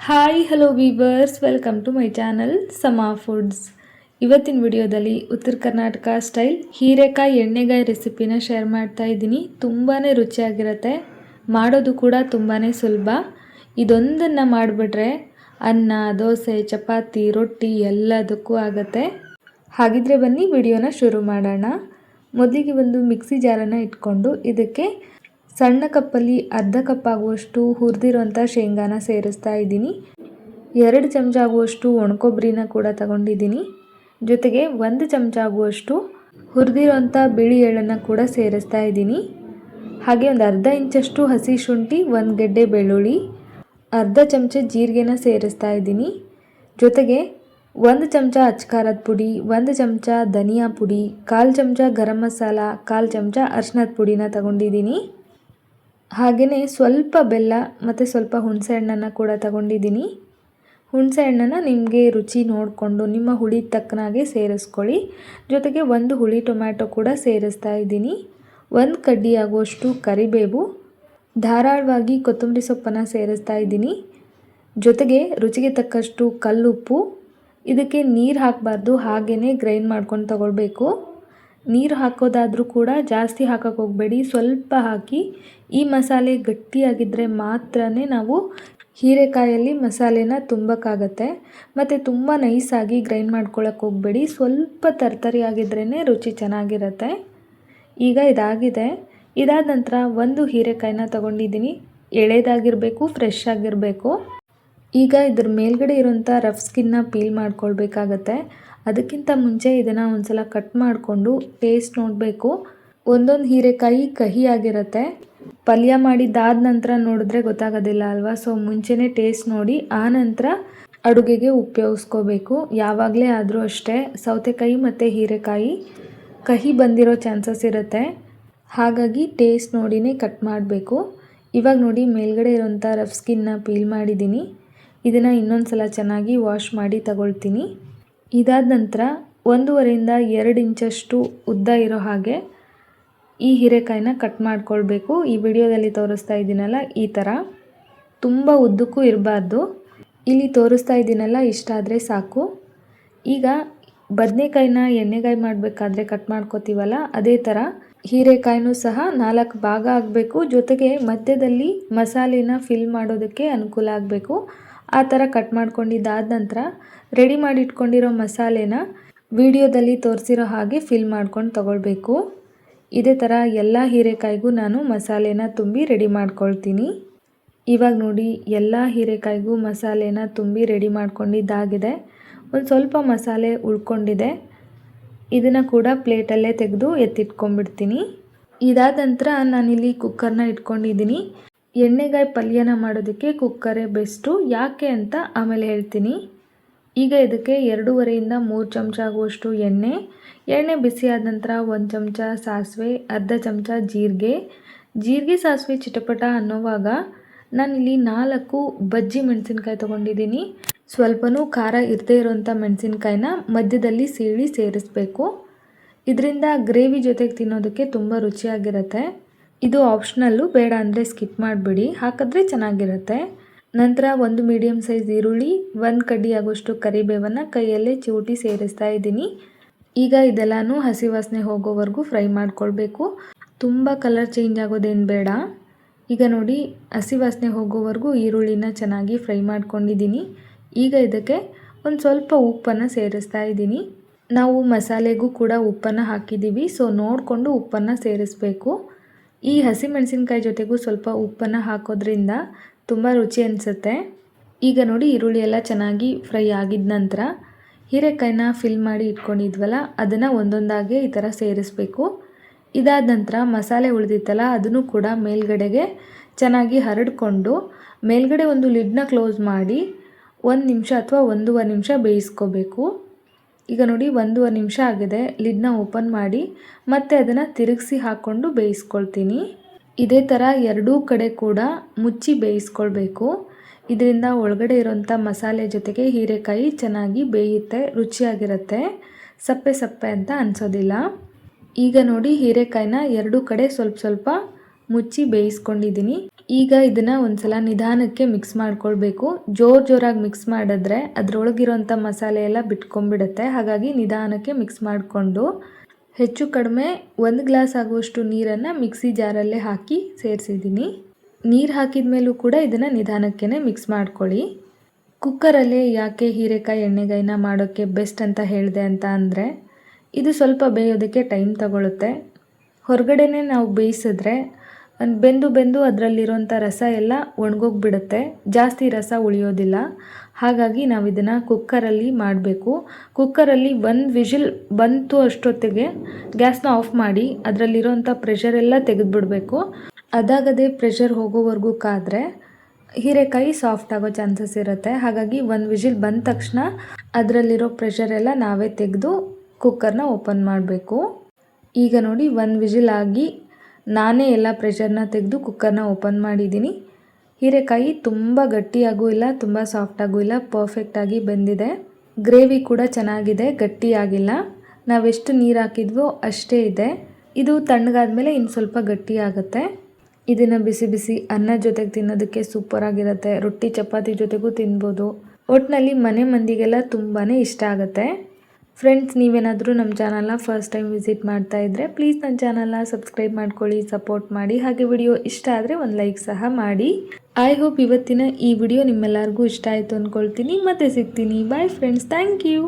Hi hello viewers welcome to my channel Sama foods ಇವತ್ತಿನ ವಿಡಿಯೋದಲ್ಲಿ ಉತ್ತರ ಕರ್ನಾಟಕ ಸ್ಟೈಲ್ ಹೀರೆಕಾಯಿ ಎಣ್ಣೆಗಾಯಿ ರೆಸಿಪಿನ ಶೇರ್ ಮಾಡ್ತಾ ಇದ್ದೀನಿ. ತುಂಬಾ ರುಚಿಯಾಗಿರುತ್ತೆ. ಮಾಡೋದು ಕೂಡ ತುಂಬಾ ಸುಲಭ. ಇದೊಂದನ್ನು ಮಾಡಿಬಿಟ್ರೆ ಅನ್ನ, ದೋಸೆ, ಚಪಾತಿ, ರೊಟ್ಟಿ ಎಲ್ಲದಕ್ಕೂ ಆಗುತ್ತೆ. ಹಾಗಿದ್ರೆ ಬನ್ನಿ, ವಿಡಿಯೋನ ಶುರು ಮಾಡೋಣ. ಮೊದಲಿಗೆ ಒಂದು ಮಿಕ್ಸಿ ಜಾರನ್ನು ಇಟ್ಕೊಂಡು ಇದಕ್ಕೆ ಸಣ್ಣ ಕಪ್ಪಲ್ಲಿ ಅರ್ಧ ಕಪ್ ಆಗುವಷ್ಟು ಹುರಿದಿರುವಂಥ ಶೇಂಗಾನ ಸೇರಿಸ್ತಾ ಇದ್ದೀನಿ. ಎರಡು ಚಮಚ ಆಗುವಷ್ಟು ಒಣಕೊಬ್ಬರಿನ ಕೂಡ ತಗೊಂಡಿದ್ದೀನಿ. ಜೊತೆಗೆ ಒಂದು ಚಮಚ ಆಗುವಷ್ಟು ಹುರಿದಿರುವಂಥ ಬಿಳಿ ಎಳ್ಳನ್ನು ಕೂಡ ಸೇರಿಸ್ತಾ ಇದ್ದೀನಿ. ಹಾಗೆ ಒಂದು ಅರ್ಧ ಇಂಚಷ್ಟು ಹಸಿ ಶುಂಠಿ, ಒಂದು ಗೆಡ್ಡೆ ಬೆಳ್ಳುಳ್ಳಿ, ಅರ್ಧ ಚಮಚ ಜೀರಿಗೆನ ಸೇರಿಸ್ತಾ ಇದ್ದೀನಿ. ಜೊತೆಗೆ ಒಂದು ಚಮಚ ಅಚ್ಕಾರದ ಪುಡಿ, ಒಂದು ಚಮಚ ಧನಿಯಾ ಪುಡಿ, ಕಾಲು ಚಮಚ ಗರಂ ಮಸಾಲ, ಕಾಲು ಚಮಚ ಅರ್ಶಿನದ ಪುಡಿನ ತಗೊಂಡಿದ್ದೀನಿ. ಹಾಗೆಯೇ ಸ್ವಲ್ಪ ಬೆಲ್ಲ ಮತ್ತು ಸ್ವಲ್ಪ ಹುಣಸೆ ಹಣ್ಣನ್ನು ಕೂಡ ತಗೊಂಡಿದ್ದೀನಿ. ಹುಣಸೆ ಹಣ್ಣನ್ನು ನಿಮಗೆ ರುಚಿ ನೋಡಿಕೊಂಡು ನಿಮ್ಮ ಹುಳಿ ತಕ್ಕನಾಗೆ ಸೇರಿಸ್ಕೊಳ್ಳಿ. ಜೊತೆಗೆ ಒಂದು ಹುಳಿ ಟೊಮ್ಯಾಟೊ ಕೂಡ ಸೇರಿಸ್ತಾ ಇದ್ದೀನಿ. ಒಂದು ಕಡ್ಡಿ ಆಗುವಷ್ಟು ಕರಿಬೇವು, ಧಾರಾಳವಾಗಿ ಕೊತ್ತಂಬರಿ ಸೊಪ್ಪನ್ನು ಸೇರಿಸ್ತಾ ಇದ್ದೀನಿ. ಜೊತೆಗೆ ರುಚಿಗೆ ತಕ್ಕಷ್ಟು ಕಲ್ಲುಪ್ಪು, ಇದಕ್ಕೆ ನೀರು ಹಾಕಬಾರ್ದು ಹಾಗೆಯೇ ಗ್ರೈಂಡ್ ಮಾಡ್ಕೊಂಡು ತಗೊಳ್ಬೇಕು. ನೀರು ಹಾಕೋದಾದರೂ ಕೂಡ ಜಾಸ್ತಿ ಹಾಕೋಕ್ಕೆ ಹೋಗಬೇಡಿ. ಸ್ವಲ್ಪ ಹಾಕಿ ಈ ಮಸಾಲೆ ಗಟ್ಟಿಯಾಗಿದ್ದರೆ ಮಾತ್ರ ನಾವು ಹೀರೆಕಾಯಲ್ಲಿ ಮಸಾಲೆನ ತುಂಬಕ್ಕಾಗತ್ತೆ. ಮತ್ತು ತುಂಬ ನೈಸಾಗಿ ಗ್ರೈಂಡ್ ಮಾಡ್ಕೊಳಕ್ಕೆ ಹೋಗಬೇಡಿ. ಸ್ವಲ್ಪ ತರ್ತರಿ ಆಗಿದ್ರೇ ರುಚಿ ಚೆನ್ನಾಗಿರುತ್ತೆ. ಈಗ ಇದಾಗಿದೆ. ಇದಾದ ನಂತರ ಒಂದು ಹೀರೆಕಾಯಿನ ತಗೊಂಡಿದ್ದೀನಿ. ಎಳೆದಾಗಿರಬೇಕು ಫ್ರೆಶ್ ಆಗಿರಬೇಕು. ಈಗ ಇದ್ರ ಮೇಲ್ಗಡೆ ಇರೋಂಥ ರಫ್ ಸ್ಕಿನ್ನ ಪೀಲ್ ಮಾಡ್ಕೊಳ್ಬೇಕಾಗತ್ತೆ. ಅದಕ್ಕಿಂತ ಮುಂಚೆ ಇದನ್ನು ಒಂದ್ಸಲ ಕಟ್ ಮಾಡಿಕೊಂಡು ಟೇಸ್ಟ್ ನೋಡಬೇಕು. ಒಂದೊಂದು ಹೀರೆಕಾಯಿ ಕಹಿ ಆಗಿರುತ್ತೆ. ಪಲ್ಯ ಮಾಡಿದ್ದಾದ ನಂತರ ನೋಡಿದ್ರೆ ಗೊತ್ತಾಗೋದಿಲ್ಲ ಅಲ್ವಾ? ಸೊ ಮುಂಚೆನೇ ಟೇಸ್ಟ್ ನೋಡಿ, ಆ ನಂತರ ಅಡುಗೆಗೆ ಉಪಯೋಗಿಸ್ಕೋಬೇಕು. ಯಾವಾಗಲೇ ಆದರೂ ಅಷ್ಟೇ, ಸೌತೆಕಾಯಿ ಮತ್ತು ಹೀರೆಕಾಯಿ ಕಹಿ ಬಂದಿರೋ ಚಾನ್ಸಸ್ ಇರುತ್ತೆ. ಹಾಗಾಗಿ ಟೇಸ್ಟ್ ನೋಡಿನೇ ಕಟ್ ಮಾಡಬೇಕು. ಇವಾಗ ನೋಡಿ ಮೇಲ್ಗಡೆ ಇರೋಂಥ ರಫ್ ಸ್ಕಿನ್ನ ಪೀಲ್ ಮಾಡಿದ್ದೀನಿ. ಇದನ್ನು ಇನ್ನೊಂದು ಸಲ ಚೆನ್ನಾಗಿ ವಾಶ್ ಮಾಡಿ ತಗೊಳ್ತೀನಿ. ಇದಾದ ನಂತರ ಒಂದೂವರೆಯಿಂದ ಎರಡು ಇಂಚಷ್ಟು ಉದ್ದ ಇರೋ ಹಾಗೆ ಈ ಹೀರೆಕಾಯಿನ ಕಟ್ ಮಾಡ್ಕೊಳ್ಬೇಕು. ಈ ವಿಡಿಯೋದಲ್ಲಿ ತೋರಿಸ್ತಾ ಇದ್ದೀನಲ್ಲ ಈ ಥರ ತುಂಬ ಉದ್ದಕ್ಕೂ ಇರಬಾರ್ದು. ಇಲ್ಲಿ ತೋರಿಸ್ತಾ ಇದ್ದೀನಲ್ಲ ಇಷ್ಟ ಆದರೆ ಸಾಕು. ಈಗ ಬದನೆಕಾಯಿನ ಎಣ್ಣೆಗಾಯಿ ಮಾಡಬೇಕಾದ್ರೆ ಕಟ್ ಮಾಡ್ಕೋತೀವಲ್ಲ ಅದೇ ಥರ ಹೀರೆಕಾಯಿನೂ ಸಹ ನಾಲ್ಕು ಭಾಗ ಆಗಬೇಕು. ಜೊತೆಗೆ ಮಧ್ಯದಲ್ಲಿ ಮಸಾಲೆನ ಫಿಲ್ ಮಾಡೋದಕ್ಕೆ ಅನುಕೂಲ ಆಗಬೇಕು. ಆ ಥರ ಕಟ್ ಮಾಡ್ಕೊಂಡಿದ್ದಾದ ನಂತರ ರೆಡಿ ಮಾಡಿ ಇಟ್ಕೊಂಡಿರೋ ಮಸಾಲೆನ ವಿಡಿಯೋದಲ್ಲಿ ತೋರಿಸಿರೋ ಹಾಗೆ ಫಿಲ್ ಮಾಡ್ಕೊಂಡು ತಗೊಳ್ಬೇಕು. ಇದೇ ಥರ ಎಲ್ಲ ಹೀರೆಕಾಯಿಗೂ ನಾನು ಮಸಾಲೆನ ತುಂಬಿ ರೆಡಿ ಮಾಡ್ಕೊಳ್ತೀನಿ. ಇವಾಗ ನೋಡಿ, ಎಲ್ಲ ಹೀರೆಕಾಯಿಗೂ ಮಸಾಲೆನ ತುಂಬಿ ರೆಡಿ ಮಾಡ್ಕೊಂಡಿದ್ದಾಗಿದೆ. ಒಂದು ಸ್ವಲ್ಪ ಮಸಾಲೆ ಉಳ್ಕೊಂಡಿದೆ. ಇದನ್ನು ಕೂಡ ಪ್ಲೇಟಲ್ಲೇ ತೆಗೆದು ಎತ್ತಿಟ್ಕೊಂಡ್ಬಿಡ್ತೀನಿ. ಇದಾದ ನಂತರ ನಾನಿಲ್ಲಿ ಕುಕ್ಕರ್ನ ಇಟ್ಕೊಂಡಿದ್ದೀನಿ. ಎಣ್ಣೆಗಾಯಿ ಪಲ್ಯನ ಮಾಡೋದಕ್ಕೆ ಕುಕ್ಕರೇ ಬೆಸ್ಟು. ಯಾಕೆ ಅಂತ ಆಮೇಲೆ ಹೇಳ್ತೀನಿ. ಈಗ ಇದಕ್ಕೆ ಎರಡೂವರೆಯಿಂದ ಮೂರು ಚಮಚ ಆಗುವಷ್ಟು ಎಣ್ಣೆ. ಎಣ್ಣೆ ಬಿಸಿ ಆದ ನಂತರ ಒಂದು ಚಮಚ ಸಾಸಿವೆ, ಅರ್ಧ ಚಮಚ ಜೀರಿಗೆ. ಜೀರಿಗೆ, ಸಾಸಿವೆ ಚಿಟಪಟ ಅನ್ನೋವಾಗ ನಾನಿಲ್ಲಿ ನಾಲ್ಕು ಬಜ್ಜಿ ಮೆಣಸಿನ್ಕಾಯಿ ತೊಗೊಂಡಿದ್ದೀನಿ. ಸ್ವಲ್ಪನೂ ಖಾರ ಇರದೇ ಇರೋಂಥ ಮೆಣಸಿನ್ಕಾಯಿನ ಮಧ್ಯದಲ್ಲಿ ಸೀಳಿ ಸೇರಿಸ್ಬೇಕು. ಇದರಿಂದ ಗ್ರೇವಿ ಜೊತೆಗೆ ತಿನ್ನೋದಕ್ಕೆ ತುಂಬ ರುಚಿಯಾಗಿರುತ್ತೆ. ಇದು ಆಪ್ಷನಲ್ಲು ಬೇಡ ಅಂದರೆ ಸ್ಕಿಪ್ ಮಾಡಿಬಿಡಿ. ಹಾಕಿದ್ರೆ ಚೆನ್ನಾಗಿರುತ್ತೆ. ನಂತರ ಒಂದು ಮೀಡಿಯಮ್ ಸೈಜ್ ಈರುಳ್ಳಿ, ಒಂದು ಕಡ್ಡಿ ಆಗೋಷ್ಟು ಕರಿಬೇವನ್ನು ಕೈಯಲ್ಲೇ ಚಿವುಟಿ ಸೇರಿಸ್ತಾ ಇದ್ದೀನಿ. ಈಗ ಇದೆಲ್ಲನೂ ಹಸಿ ವಾಸನೆ ಹೋಗೋವರೆಗೂ ಫ್ರೈ ಮಾಡ್ಕೊಳ್ಬೇಕು. ತುಂಬ ಕಲರ್ ಚೇಂಜ್ ಆಗೋದೇನು ಬೇಡ. ಈಗ ನೋಡಿ, ಹಸಿ ವಾಸನೆ ಹೋಗೋವರೆಗೂ ಈರುಳ್ಳಿನ ಚೆನ್ನಾಗಿ ಫ್ರೈ ಮಾಡ್ಕೊಂಡಿದ್ದೀನಿ. ಈಗ ಇದಕ್ಕೆ ಒಂದು ಸ್ವಲ್ಪ ಉಪ್ಪನ್ನು ಸೇರಿಸ್ತಾ ಇದ್ದೀನಿ. ನಾವು ಮಸಾಲೆಗೂ ಕೂಡ ಉಪ್ಪನ್ನು ಹಾಕಿದ್ದೀವಿ ಸೊ ನೋಡಿಕೊಂಡು ಉಪ್ಪನ್ನು ಸೇರಿಸಬೇಕು. ಈ ಹಸಿಮೆಣಸಿನ್ಕಾಯಿ ಜೊತೆಗೂ ಸ್ವಲ್ಪ ಉಪ್ಪನ್ನು ಹಾಕೋದ್ರಿಂದ ತುಂಬ ರುಚಿ ಅನಿಸುತ್ತೆ. ಈಗ ನೋಡಿ ಈರುಳ್ಳಿ ಎಲ್ಲ ಚೆನ್ನಾಗಿ ಫ್ರೈ ಆಗಿದ ನಂತರ ಹೀರೆಕಾಯಿನ ಫಿಲ್ ಮಾಡಿ ಇಟ್ಕೊಂಡಿದ್ವಲ್ಲ, ಅದನ್ನು ಒಂದೊಂದಾಗಿ ಈ ಥರ ಸೇರಿಸಬೇಕು. ಇದಾದ ನಂತರ ಮಸಾಲೆ ಉಳಿದಿತ್ತಲ್ಲ, ಅದನ್ನು ಕೂಡ ಮೇಲ್ಗಡೆಗೆ ಚೆನ್ನಾಗಿ ಹರಡಿಕೊಂಡು ಮೇಲ್ಗಡೆ ಒಂದು ಲಿಡ್ನ ಕ್ಲೋಸ್ ಮಾಡಿ ಒಂದು ನಿಮಿಷ ಅಥವಾ ಒಂದೂವರೆ ನಿಮಿಷ ಬೇಯಿಸ್ಕೋಬೇಕು. ಈಗ ನೋಡಿ ಒಂದೂವರೆ ನಿಮಿಷ ಆಗಿದೆ. ಲಿಡ್ನ ಓಪನ್ ಮಾಡಿ ಮತ್ತೆ ಅದನ್ನು ತಿರುಗಿಸಿ ಹಾಕ್ಕೊಂಡು ಬೇಯಿಸ್ಕೊಳ್ತೀನಿ. ಇದೇ ಥರ ಎರಡೂ ಕಡೆ ಕೂಡ ಮುಚ್ಚಿ ಬೇಯಿಸ್ಕೊಳ್ಬೇಕು. ಇದರಿಂದ ಒಳಗಡೆ ಇರೋಂಥ ಮಸಾಲೆ ಜೊತೆಗೆ ಹೀರೆಕಾಯಿ ಚೆನ್ನಾಗಿ ಬೇಯುತ್ತೆ, ರುಚಿಯಾಗಿರುತ್ತೆ. ಸಪ್ಪೆ ಸಪ್ಪೆ ಅಂತ ಅನಿಸೋದಿಲ್ಲ. ಈಗ ನೋಡಿ ಹೀರೆಕಾಯಿನ ಎರಡೂ ಕಡೆ ಸ್ವಲ್ಪ ಸ್ವಲ್ಪ ಮುಚ್ಚಿ ಬೇಯಿಸ್ಕೊಂಡಿದ್ದೀನಿ. ಈಗ ಇದನ್ನ ಒಂದ್ಸಲ ನಿಧಾನಕ್ಕೆ ಮಿಕ್ಸ್ ಮಾಡ್ಕೊಳ್ಬೇಕು. ಜೋರ್ ಜೋರಾಗಿ ಮಿಕ್ಸ್ ಮಾಡಿದ್ರೆ ಅದ್ರೊಳಗಿರೋಂಥ ಮಸಾಲೆ ಎಲ್ಲ ಬಿಟ್ಕೊಂಡ್ಬಿಡುತ್ತೆ. ಹಾಗಾಗಿ ನಿಧಾನಕ್ಕೆ ಮಿಕ್ಸ್ ಮಾಡಿಕೊಂಡು ಹೆಚ್ಚು ಕಡಿಮೆ ಒಂದು ಗ್ಲಾಸ್ ಆಗುವಷ್ಟು ನೀರನ್ನು ಮಿಕ್ಸಿ ಜಾರಲ್ಲೇ ಹಾಕಿ ಸೇರಿಸಿದ್ದೀನಿ. ನೀರು ಹಾಕಿದ ಮೇಲೂ ಕೂಡ ಇದನ್ನು ನಿಧಾನಕ್ಕೇ ಮಿಕ್ಸ್ ಮಾಡ್ಕೊಳ್ಳಿ. ಕುಕ್ಕರಲ್ಲೇ ಯಾಕೆ ಹೀರೆಕಾಯಿ ಎಣ್ಣೆಗಾಯಿನ ಮಾಡೋಕ್ಕೆ ಬೆಸ್ಟ್ ಅಂತ ಹೇಳಿದೆ ಅಂತ ಅಂದರೆ, ಇದು ಸ್ವಲ್ಪ ಬೇಯೋದಕ್ಕೆ ಟೈಮ್ ತಗೊಳುತ್ತೆ. ಹೊರಗಡೆನೇ ನಾವು ಬೇಯಿಸಿದ್ರೆ ಬೆಂದು ಬೆಂದು ಅದರಲ್ಲಿರೋಂಥ ರಸ ಎಲ್ಲ ಒಣಗೋಗ್ಬಿಡುತ್ತೆ. ಜಾಸ್ತಿ ರಸ ಉಳಿಯೋದಿಲ್ಲ. ಹಾಗಾಗಿ ನಾವು ಇದನ್ನು ಕುಕ್ಕರಲ್ಲಿ ಮಾಡಬೇಕು. ಕುಕ್ಕರಲ್ಲಿ ಒಂದು ವಿಷಿಲ್ ಬಂತು ಅಷ್ಟೊತ್ತಿಗೆ ಗ್ಯಾಸ್ನ ಆಫ್ ಮಾಡಿ ಅದರಲ್ಲಿರೋಂಥ ಪ್ರೆಷರ್ ಎಲ್ಲ ತೆಗೆದುಬಿಡಬೇಕು. ಅದಾಗದೇ ಪ್ರೆಷರ್ ಹೋಗೋವರೆಗೂ ಕಾದರೆ ಹೀರೆಕಾಯಿ ಸಾಫ್ಟ್ ಆಗೋ ಚಾನ್ಸಸ್ ಇರುತ್ತೆ. ಹಾಗಾಗಿ ಒಂದು ವಿಷಿಲ್ ಬಂದ ತಕ್ಷಣ ಅದರಲ್ಲಿರೋ ಪ್ರೆಷರ್ ಎಲ್ಲ ನಾವೇ ತೆಗೆದು ಕುಕ್ಕರ್ನ ಓಪನ್ ಮಾಡಬೇಕು. ಈಗ ನೋಡಿ ಒಂದು ವಿಷಿಲ್ ಆಗಿ ನಾನೇ ಎಲ್ಲ ಪ್ರೆಷರ್ನ ತೆಗೆದು ಕುಕ್ಕರ್ನ ಓಪನ್ ಮಾಡಿದ್ದೀನಿ. ಹೀರೆಕಾಯಿ ತುಂಬ ಗಟ್ಟಿಯಾಗೂ ಇಲ್ಲ, ತುಂಬ ಸಾಫ್ಟಾಗೂ ಇಲ್ಲ ಪರ್ಫೆಕ್ಟಾಗಿ ಬಂದಿದೆ. ಗ್ರೇವಿ ಕೂಡ ಚೆನ್ನಾಗಿದೆ ಗಟ್ಟಿಯಾಗಿಲ್ಲ ನಾವೆಷ್ಟು ನೀರು ಹಾಕಿದ್ವೋ ಅಷ್ಟೇ ಇದೆ. ಇದು ತಣ್ಣಗಾದ್ಮೇಲೆ ಇನ್ನು ಸ್ವಲ್ಪ ಗಟ್ಟಿಯಾಗುತ್ತೆ ಇದನ್ನು ಬಿಸಿ ಬಿಸಿ ಅನ್ನ ಜೊತೆಗೆ ತಿನ್ನೋದಕ್ಕೆ ಸೂಪರ್ ಆಗಿರುತ್ತೆ. ರೊಟ್ಟಿ, ಚಪಾತಿ ಜೊತೆಗೂ ತಿನ್ಬೋದು. ಒಟ್ಟಿನಲ್ಲಿ ಮನೆ ಮಂದಿಗೆಲ್ಲ ತುಂಬಾ ಇಷ್ಟ ಆಗುತ್ತೆ. ಫ್ರೆಂಡ್ಸ್ ನೀವೇನಾದರೂ ನಮ್ಮ ಚಾನಲ್ನ ಫಸ್ಟ್ ಟೈಮ್ ವಿಸಿಟ್ ಮಾಡ್ತಾ ಇದ್ದರೆ ಪ್ಲೀಸ್ ನನ್ನ ಚಾನಲ್ನ ಸಬ್ಸ್ಕ್ರೈಬ್ ಮಾಡ್ಕೊಳ್ಳಿ ಸಪೋರ್ಟ್ ಮಾಡಿ. ಹಾಗೆ ವಿಡಿಯೋ ಇಷ್ಟ ಆದರೆ ಒಂದು ಲೈಕ್ ಸಹ ಮಾಡಿ. ಐ ಹೋಪ್ ಇವತ್ತಿನ ಈ ವಿಡಿಯೋ ನಿಮ್ಮೆಲ್ಲರಿಗೂ ಇಷ್ಟ ಆಯಿತು ಅಂದ್ಕೊಳ್ತೀನಿ ಮತ್ತೆ ಸಿಗ್ತೀನಿ. Bye friends thank you